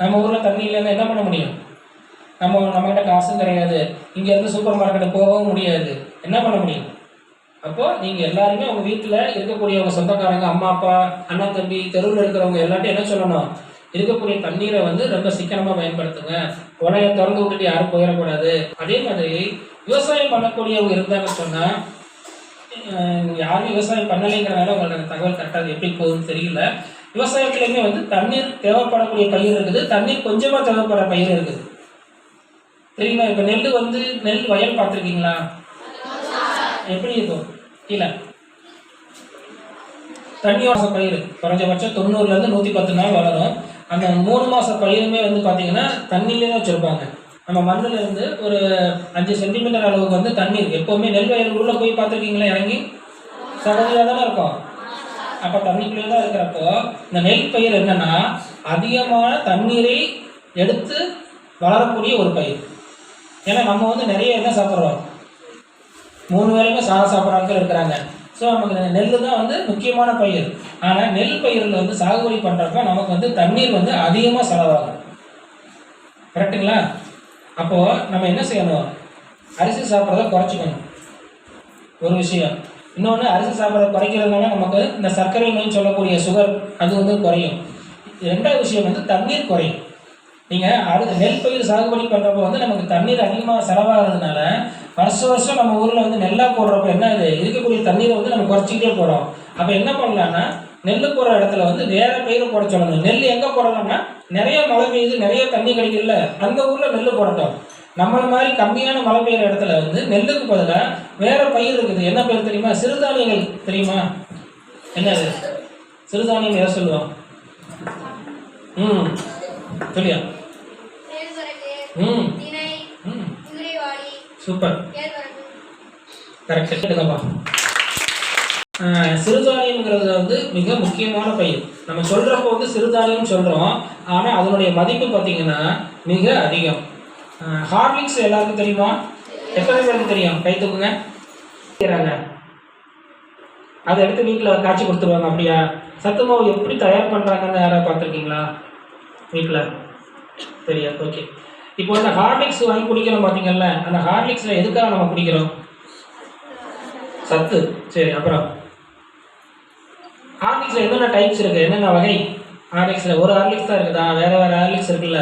நம்ம ஊரில் தண்ணி இல்லைன்னா என்ன பண்ண முடியும்? நம்ம நம்மகிட்ட காசும் கிடையாது. இங்கேருந்து சூப்பர் மார்க்கெட்டு போகவும் முடியாது. என்ன பண்ண முடியும்? அப்போது நீங்கள் எல்லாருமே உங்கள் வீட்டில் இருக்கக்கூடிய உங்கள் சொந்தக்காரங்க அம்மா அப்பா அண்ணா தம்பி தெருவில் இருக்கிறவங்க எல்லாத்தையும் என்ன சொல்லணும்? இருக்கக்கூடிய தண்ணீரை வந்து ரொம்ப சிக்கனமாக பயன்படுத்துங்க. உடனே திறந்து விட்டுட்டு யாரும் போயிடக்கூடாது. அதே மாதிரி விவசாயம் பண்ணக்கூடியவங்க இருந்தாங்கன்னு சொன்னால் யாரும் விவசாயம் பண்ணலைங்கிறனால உங்களுக்கு தகவல் கரெக்டாக எப்படி போகுதுன்னு தெரியல. விவசாயத்துலேயுமே வந்து தண்ணீர் தேவைப்படக்கூடிய பயிர் இருக்குது. தண்ணீர் கொஞ்சமாக தேவைப்படுற பயிர் இருக்குது. தெரியுமா? இப்போ நெல் வந்து நெல் வயல் பார்த்துருக்கீங்களா? எப்படி இருக்கும்? கீழே. தண்ணி மாச பயிர் குறைஞ்சபட்சம் தொண்ணூறுலேருந்து நூற்றி பத்து நாள் வளரும். அந்த மூணு மாத பயிருமே வந்து பார்த்தீங்கன்னா தண்ணியிலே தான் வச்சுருப்பாங்க. நம்ம மண்ணுல இருந்து ஒரு அஞ்சு சென்டிமீட்டர் அளவுக்கு வந்து தண்ணீர் எப்போவுமே நெல் வயல் உள்ளே போய் பார்த்துருக்கீங்களா? இறங்கி? சகதியாக தானே இருக்கும். அப்போ தண்ணிக்குள்ளே தான் இருக்கிறப்போ இந்த நெல் பயிர் என்னன்னா அதிகமான தண்ணீரை எடுத்து வளரக்கூடிய ஒரு பயிர். ஏன்னா நம்ம வந்து நிறைய என்ன சாப்பிட்றோம்? மூணு வேளையுமே சாதம் சாப்பிட்றவங்க இருக்கிறாங்க. ஸோ நமக்கு நெல் தான் வந்து முக்கியமான பயிர். ஆனால் நெல் பயிரில் வந்து சாகுபடி பண்ணுறப்ப நமக்கு வந்து தண்ணீர் வந்து அதிகமாக செலவாகும். கரெக்டுங்களா அப்போது நம்ம என்ன செய்யணும்? அரிசி சாப்பிட்றத குறைச்சிக்கணும். ஒரு விஷயம். இன்னொன்று அரிசி சாப்பிட்றத குறைக்கிறதுனால நமக்கு இந்த சர்க்கரை நோய் சொல்லக்கூடிய சுகர் அது வந்து குறையும். ரெண்டாவது விஷயம் வந்து தண்ணீர் குறையும். நீங்கள் அரு நெல் பயிர் சாகுபடி பண்ணுறப்போ வந்து நமக்கு தண்ணீர் அதிகமாக செலவாகிறதுனால வருஷம் வருஷம் நம்ம ஊரில் வந்து நெல்லாக போடுறப்ப என்ன இது? இருக்கக்கூடிய தண்ணீரை வந்து நம்ம குறைச்சிக்கிட்டே போகிறோம் அப்போ என்ன பண்ணலான்னா நெல் போடுற இடத்துல வந்து வேற பயிர் போட சொல்லணும். நெல் எங்கே போடலாம்னா நிறைய மழை பெய்யுது நிறைய தண்ணி கிடைக்கல அந்த ஊரில் நெல் போடட்டும். நம்மள மாதிரி கம்மியான மழை பெய்யுற இடத்துல வந்து நெல்லுக்கு பதிலாக வேற பயிர் இருக்குது. என்ன பயிர் தெரியுமா? சிறுதானியங்கள் தெரியுமா? என்னது? சிறுதானியம் எதை சொல்லுவோம் ம். கேழ்வரகு, ம். சூப்பர். கரெக்ட். எடுங்கப்பா சிறுதானியம்ங்கிறது வந்து மிக முக்கியமான பயிர். நம்ம சொல்கிறப்போ வந்து சிறுதானியம் சொல்கிறோம் ஆனால் அதனுடைய மதிப்பு பார்த்தீங்கன்னா மிக அதிகம். ஹார்லிக்ஸ் எல்லாருக்கும் தெரியுமா? எத்தனை பேருக்கு தெரியும்? கை தூக்குங்க. அதை எடுத்து வீட்டில் காய்ச்சி கொடுத்துருவாங்க அப்படியா? சத்து மாவு எப்படி தயார் பண்ணுறாங்கன்னு யாராவது பார்த்துருக்கீங்களா? வீட்டில் சரியா ஓகே இப்போ இந்த ஹார்லிக்ஸ் வாங்கி குடிக்கிறோம் பார்த்தீங்கல்ல அந்த ஹார்லிக்ஸில் எதுக்காக நம்ம குடிக்கிறோம்? சத்து. சரி அப்புறம். ஹார்லிக்ஸில் என்னென்ன டைப்ஸ் இருக்குது என்னென்ன வகை? ஹார்லிக்ஸில் ஒரு ஹார்லிக்ஸ் தான் இருக்குதா? வேறு வேறு ஹார்லிக்ஸ் இருக்குல்ல.